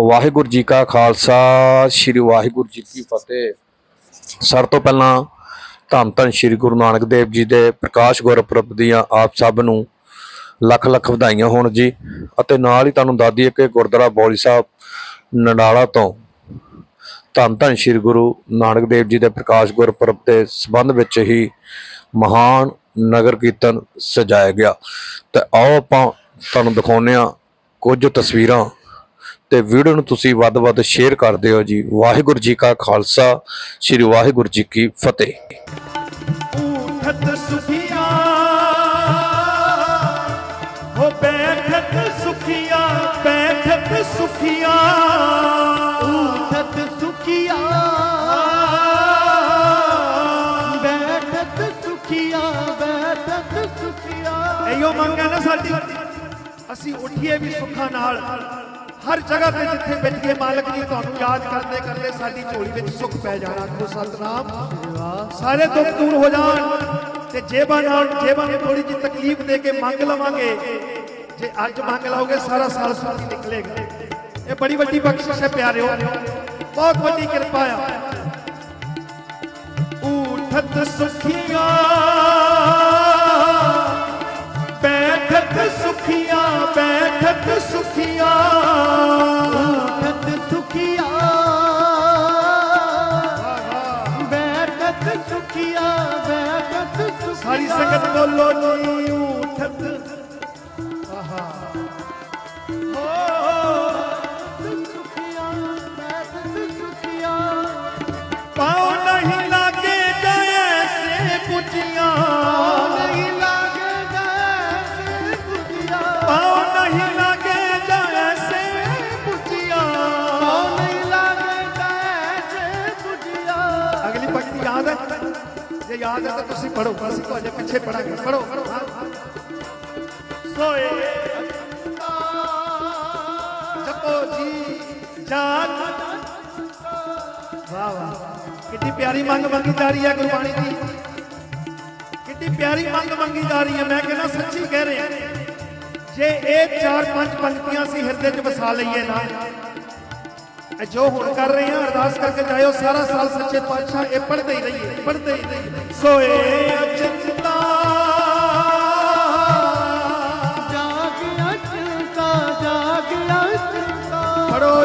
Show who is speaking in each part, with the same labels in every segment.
Speaker 1: ਵਾਹਿਗੁਰੂ ਜੀ ਕਾ ਖਾਲਸਾ, ਸ੍ਰੀ ਵਾਹਿਗੁਰੂ ਜੀ ਕੀ ਫਤਿਹ। ਸਰ ਤੋਂ ਪਹਿਲਾਂ ਧੰਨ ਧੰਨ ਸ੍ਰੀ ਗੁਰੂ ਨਾਨਕ ਦੇਵ ਜੀ ਦੇ ਪ੍ਰਕਾਸ਼ ਗੁਰਪੁਰਬ ਦੀਆਂ ਆਪ ਸਭ ਨੂੰ ਲੱਖ ਲੱਖ ਵਧਾਈਆਂ ਹੋਣ ਜੀ। ਅਤੇ ਨਾਲ ਹੀ ਤੁਹਾਨੂੰ ਦੱਸ ਦਈਏ ਕਿ ਗੁਰਦੁਆਰਾ ਬੌਲੀ ਸਾਹਿਬ ਨਡਾਲਾ ਤੋਂ ਧੰਨ ਧੰਨ ਸ੍ਰੀ ਗੁਰੂ ਨਾਨਕ ਦੇਵ ਜੀ ਦੇ ਪ੍ਰਕਾਸ਼ ਗੁਰਪੁਰਬ ਦੇ ਸੰਬੰਧ ਵਿੱਚ ਹੀ ਮਹਾਨ ਨਗਰ ਕੀਰਤਨ ਸਜਾਇਆ ਗਿਆ। ਤੇ ਆਓ ਆਪਾਂ ਤੁਹਾਨੂੰ ਦਿਖਾਉਂਦੇ ਹਾਂ ਕੁਝ ਤਸਵੀਰਾਂ ਤੇ ਵੀਡੀਓ ਨੂੰ ਤੁਸੀਂ ਵੱਧ-ਵੱਧ ਸ਼ੇਅਰ ਕਰ ਦਿਓ ਜੀ। ਵਾਹਿਗੁਰੂ ਜੀ ਕਾ ਖਾਲਸਾ ਸ੍ਰੀ ਵਾਹਿਗੁਰੂ ਜੀ ਕੀ ਫਤਿਹ।
Speaker 2: ਊਠਤ ਸੁਖੀਆ ਹੋ ਬੈਠਤ ਸੁਖੀਆ ਬੈਠਤ ਸੁਖੀਆ।
Speaker 3: ਊਠਤ ਸੁਖੀਆ ਬੈਠਤ ਸੁਖੀਆ ਬੈਠਤ ਸੁਖੀਆ।
Speaker 2: ਇਹੋ ਮੰਗ ਹੈ ਨਾ ਸਾਡੀ। ਅਸੀਂ ਉੱਠੀਏ ਵੀ ਸੁੱਖਾਂ ਨਾਲ। ਹਰ ਜਗ੍ਹਾ ਤੇ ਜਿੱਥੇ ਬੈਠੀਏ ਮਾਲਕ ਜੀ ਤੁਹਾਨੂੰ ਯਾਦ ਕਰਦੇ ਕਰਦੇ ਸਾਡੀ ਝੋਲੀ ਵਿੱਚ ਸੁੱਖ ਪੈ ਜਾਣਾ ਕੋ ਸਤਨਾਮ ਸਾਰੇ ਦੁੱਖ ਦੂਰ ਹੋ ਜਾਣ ਤੇ ਜੇਬਾਂ ਨਾਲ ਜੇਬਾਂ ਨੂੰ ਥੋੜੀ ਜਿਹੀ ਤਕਲੀਫ ਦੇ ਕੇ ਮੰਗ ਲਵਾਂਗੇ ਜੇ ਅੱਜ ਮੰਗ ਲਓਗੇ ਸਾਰਾ ਸਾਲ ਸਾਲ ਨਿਕਲੇਗਾ ਇਹ ਬੜੀ ਵੱਡੀ ਬਖਸ਼ਿਸ਼ ਹੈ ਪਿਆਰਿਓ ਬਹੁਤ ਵੱਡੀ ਕਿਰਪਾ ਆ ਊਠਤ ਸੁਖੀਆ ਸੰਗਤ ਬੋਲੋ ਜੀ, ਊਠਤ। ਆਹਾ। ਹੋ
Speaker 3: ਸੁਖੀਆ ਬੈਠਤ ਸੁਖੀਆ
Speaker 2: ਪਾਉ ਨਹੀਂ ਲਾਗੇ ਗਏ ਸੇ ਪੁੱਜੀਆਂ
Speaker 3: ਨਹੀਂ ਲੱਗਦਾ ਸੇ ਪੁੱਜਿਆ
Speaker 2: ਪਾਉ ਨਹੀਂ ਲਾਗੇ ਗਏ ਸੇ ਪੁੱਜੀਆਂ
Speaker 3: ਨਹੀਂ ਲੱਗਦਾ ਸੇ ਪੁੱਜਿਆ
Speaker 2: ਅਗਲੀ ਪੰਕਤੀ ਯਾਦ ਹੈ? ਜੇ ਯਾਦ ਹੈ ਤਾਂ ਤੁਸੀਂ ਪੜੋ ਅਸੀਂ ਤੁਹਾਡੇ अच्छे पढ़ाएंगे पढ़ो सोए जपो जी जान वाह वाह कितनी प्यारी मंग मंगी जा रही है गुरबाणी की कितनी प्यारी मंग मंगी जा रही है मैं कहना सच्ची कह रहे ਜੇ ਇਹ ਚਾਰ ਪੰਜ ਪੰਕਤੀਆਂ ਸੀ ਹਿਰਦੇ 'ਚ ਵਸਾ ਲਈਏ ਨਾ ਜੋ ਹੁਣ ਕਰ ਰਹੇ ਹਾਂ, ਅਰਦਾਸ ਕਰਕੇ ਜਾਇਓ, ਸਾਰਾ ਸਾਲ ਸੱਚੇ ਪਾਤਸ਼ਾਹ ਇਹ ਪੜ੍ਹਦੇ ਹੀ ਰਹੀਏ, ਪੜ੍ਹਦੇ ਹੀ ਰਹੀਏ। ਸੋਏ
Speaker 3: ਅਚਨ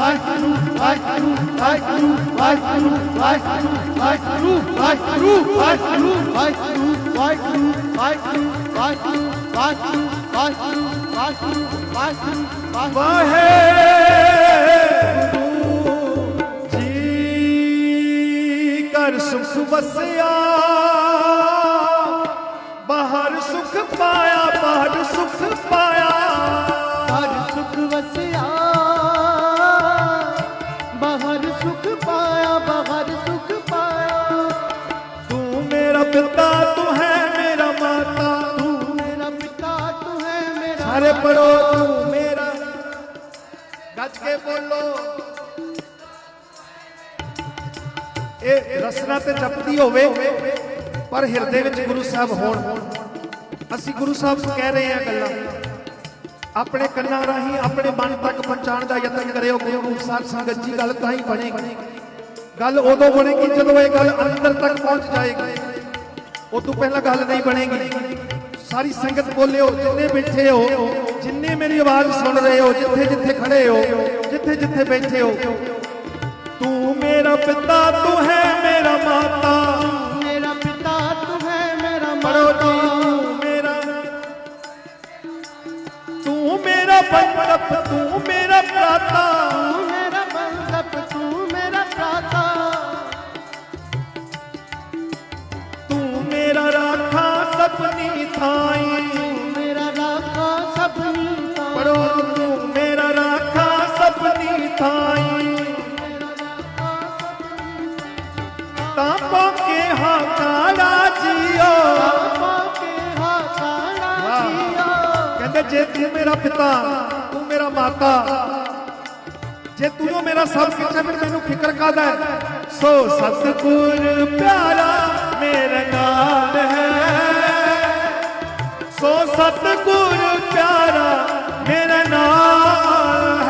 Speaker 3: ਵਾਹਿਗੁਰੂ ਵਾਹਿਗੁਰੂ ਵਾਹਿਗੁਰੂ ਵਾਹਿਗੁਰੂ ਵਾਹਿਗੁਰੂ ਵਾਹਿਗੁਰੂ ਵਾਹਿਗੁਰੂ ਵਾਹਿਗੁਰੂ ਵਾਹਿਗੁਰੂ ਵਾਹਿਗੁਰੂ ਵਾਹਿਗੁਰੂ ਵਾਹਿਗੁਰੂ ਵਾਹਿਗੁਰੂ ਵਾਹਿਗੁਰੂ ਵਾਹਿਗੁਰੂ ਵਾਹਿਗੁਰੂ
Speaker 2: ਜੀ ਕਰ ਸੁਖ ਵਸਿਆ ਬਾਹਰ ਸੁਖ ਪਾਇਆ ਬਾਹਰ ਸੁਖ ਪਾਇਆ ਤੂੰ ਮੇਰਾ ਪਿਤਾ ਤੂੰ ਹੈ ਮੇਰਾ ਮਾਤਾ
Speaker 3: ਤੂੰ ਮੇਰਾ ਪਿਤਾ ਤੂੰ ਹੈ ਮੇਰਾ
Speaker 2: ਸਾਰੇ ਪੜੋ ਤੂੰ ਮੇਰਾ ਗੱਜ ਇਹ ਰਸਨਾ ਤੇ ਜਪਦੀ ਹੋਵੇ ਪਰ ਹਿਰਦੇ ਵਿੱਚ ਗੁਰੂ ਸਾਹਿਬ ਹੋਣ ਅਸੀਂ ਗੁਰੂ ਸਾਹਿਬ ਕਹਿ ਰਹੇ ਹਾਂ ਗੱਲਾਂ ਆਪਣੇ ਕੰਨਾਂ ਰਾਹੀਂ ਆਪਣੇ ਮਨ ਤੱਕ ਪਹੁੰਚਾਉਣ ਦਾ ਯਤਨ ਕਰਿਓ ਗੁਰੂ ਰੂਪ ਸਾਹਿਬ ਸੰਗਤ ਜੀ ਗੱਲ ਤਾਂ ਹੀ ਬਣੇਗੀ ਗੱਲ ਉਦੋਂ ਬਣੇਗੀ ਜਦੋਂ ਇਹ ਗੱਲ ਅੰਦਰ ਤੱਕ ਪਹੁੰਚ ਜਾਏਗੀ वो तो पहला गल नहीं बनेगी सारी संगत बोले हो जिन्हें बैठे हो जिन्हें मेरी आवाज़ सुन रहे हो जिथे जिथे खड़े हो जिथे जिथे बैठे हो तू
Speaker 3: मेरा पिता तू है मेरा माता
Speaker 2: मेरा पिता तू है मेरा माता
Speaker 3: तू मेरा बचपन तू मेरा प्राता
Speaker 2: ਤੂੰ ਮੇਰਾ ਪਿਤਾ, ਤੂੰ ਮੇਰਾ ਮਾਤਾ। ਜੇ ਤੂੰ ਮੇਰਾ ਸਭ ਕੁਝ ਹੈ ਫਿਰ ਮੈਨੂੰ ਫਿਕਰ ਕਾਦਾ ਹੈ? ਸੋ ਸਤਿਗੁਰ ਪਿਆਰਾ, ਮੇਰੇ ਨਾਲ ਹੈ। ਸੋ ਸਤਿਗੁਰ ਪਿਆਰਾ, ਮੇਰਾ ਨਾਲ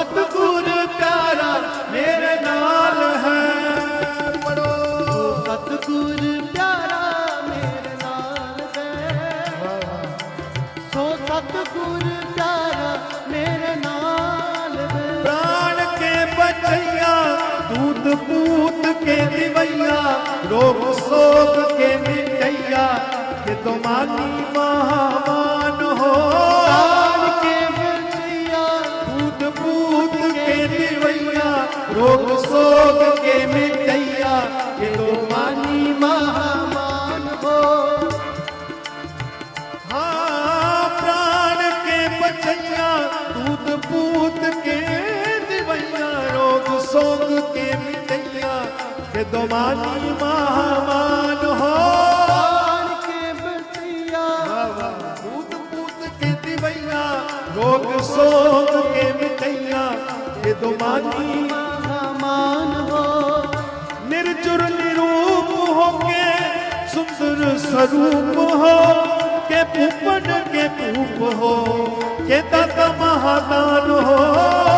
Speaker 2: ਸਤਿਗੁਰ ਮੇਰੇ ਨਾਲ ਹੈ। ਪੜੋ ਪਿਆਰਾ ਮੇਰੇ ਸੋ ਸਤਿਗੁਰ ਪਿਆਰਾ ਮੇਰੇ ਨਾਲ ਪ੍ਰਾਣ ਕੇ ਬਚਿਆ, ਦੂਤ ਪੂਤ ਕੇ ਦਿਵਈਆ ਰੋਗ ਕੇ ਮਿਟਈਆ ਕਿ ਤੁਮਾਨੀ ਮਹਾਮਾਨ ਹੋ
Speaker 3: भूत के
Speaker 2: दिवैया रोग शोक के मिटैया ये तो मानी
Speaker 3: महामान हो।
Speaker 2: हाँ प्राण के बचैया दूत भूत के दिवैया रोग शोक के मिटैया ये तो मानी महामान
Speaker 3: हो। के
Speaker 2: हाँ, हाँ, हाँ। रोग शोक ਕਈਆਂ, ਇਹ ਦੁਮਾਨੀ
Speaker 3: ਸਮਾਨ ਹੋ।
Speaker 2: ਨਿਰਜੁਰ ਨਿਰੂਪ ਹੋ ਕੇ ਸੁੰਦਰ ਸਰੂਪ ਹੋ ਕੇ ਭੂਪਨ ਕੇ ਪੂਪ ਹੋ ਕੇ ਤਤ ਮਹਾਦਾਨ ਹੋ।